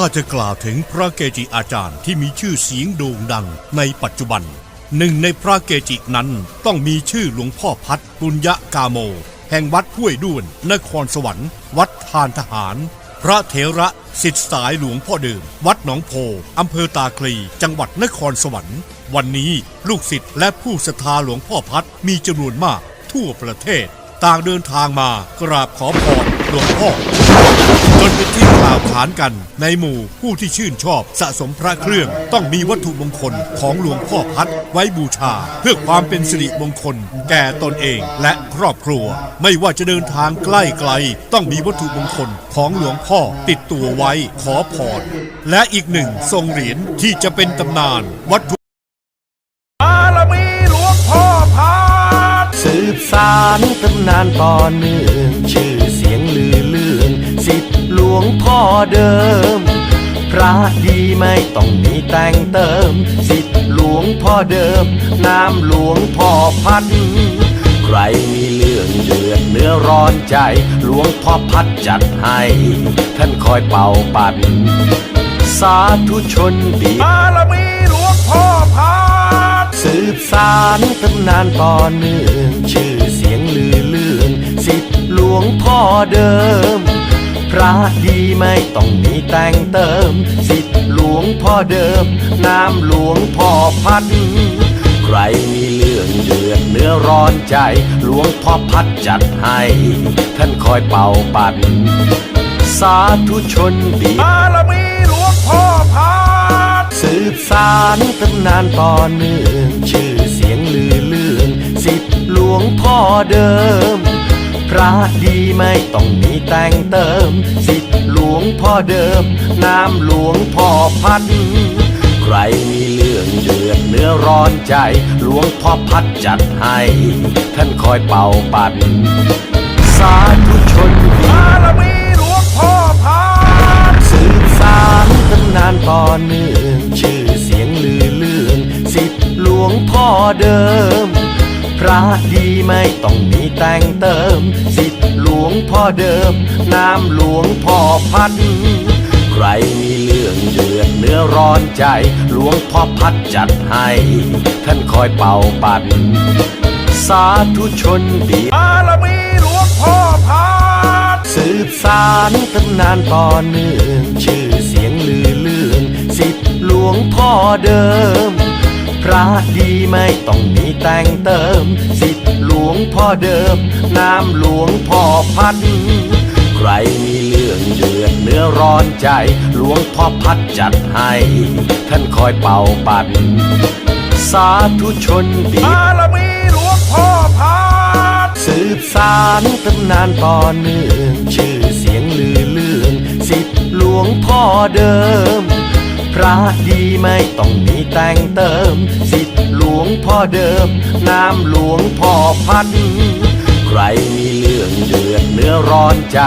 ถ้าจะกล่าวถึงพระเกจิอาจารย์ที่มีชื่อเสียงโด่งดังในปัจจุบัน หนึ่งในพระเกจินั้นต้องมีชื่อหลวงพ่อพัดปุญญกาโม แห่งวัดห้วยด้วน นครสวรรค์ วัดทานทหาร พระเถระสิทธิสายหลวงพ่อเดิม วัดหนองโพอำเภอตาคลี จังหวัดนครสวรรค์ วันนี้ลูกศิษย์และผู้ศรัทธาหลวงพ่อพัดมีจำนวนมาก ทั่วประเทศ ต่างเดินทางมากราบขอพร หลวงพ่อจนเป็นที่กล่าวขานกันในหมู่ผู้ที่ชื่นชอบสะสมพระเครื่อง ต้องมีวัตถุมงคลของหลวงพ่อพัดไว้บูชา เพื่อความเป็นสิริมงคล แก่ตนเองและครอบครัว ไม่ว่าจะเดินทางใกล้ไกล ต้องมีวัตถุมงคลของหลวงพ่อติดตัวไว้ขอพรและอีกหนึ่งทรงเหรียญที่จะเป็นตำนานวัตถุบารมีหลวงพ่อพาดสืบสารตำนานต่อเนื่อง วงพ่อเดิม พระดีไม่ต้องมีแต่งเติม สิทธิหลวงพ่อเดิม นามหลวงพ่อพัด ใครมีเรื่องเดือดเนื้อร้อนใจ หลวงพ่อพัดจัดให้ ท่านคอยเป่าปัดสาธุชนดีบารมีหลวงพ่อพาดสืบสารตำนานต่อเนื่องชื่อเสียงลือเลื่องสิทธิหลวงพ่อเดิมพ ระดีไม่ต้องมีแต่งเติม สิทธิหลวงพ่อเดิม นามหลวงพ่อพัด ใครมีเรื่องเดือดเนื้อร้อนใจ หลวงพ่อพัดจัดให้ ท่านคอยเป่าปัด สาธุชนดีบารมีหลวงพ่อพาดสืบสารตำนานต่อเนื่องชื่อเสียงลือเลื่องสิทธิหลวงพ่อเดิมพ ระดีไม่ต้องมีแต่งเติม สิทธิหลวงพ่อเดิมนามหลวงพ่อพัด ใครมีเรื่องเดือดเนื้อร้อนใจ หลวงพ่อพัดจัดให้ ท่านคอยเป่าปัดสาธุชนดีบารมีหลวงพ่อพาดสืบสารตำนานต่อเนื่องชื่อเสียงลือเลื่องสิทธิหลวงพ่อเดิม ระดีไม่ต้องมีแต่งเติม สิทธิหลวงพ่อเดิมนามหลวงพ่อพัด ใครมีเรื่องเดือดเนื้อร้อนใจ หลวงพ่อพัดจัดให้ ท่านคอยเป่าปัด สาธุชนดีบารมีหลวงพ่อพาดสืบสารตำนานต่อเนื่อง ชื่อเสียงลือเลื่องสิทธิหลวงพ่อเดิม พระดีไม่ต้องมีแต่งเติม สิทธิหลวงพ่อเดิม นามหลวงพ่อพัด ใครมีเรื่องเดือดเนื้อร้อนใจ หลวงพ่อพัดจัดให้ ท่านคอยเป่าปัด สาธุชนดีบารมีหลวงพ่อพาดสืบสารตำนานต่อเนื่อง ชื่อเสียงลือเลื่อง สิทธิหลวงพ่อเดิม พระดีไม่ต้องมีแต่งเติม สิทธิหลวงพ่อเดิมนามหลวงพ่อพัน ใครมีเรื่องเดือดเนื้อร้อนใจ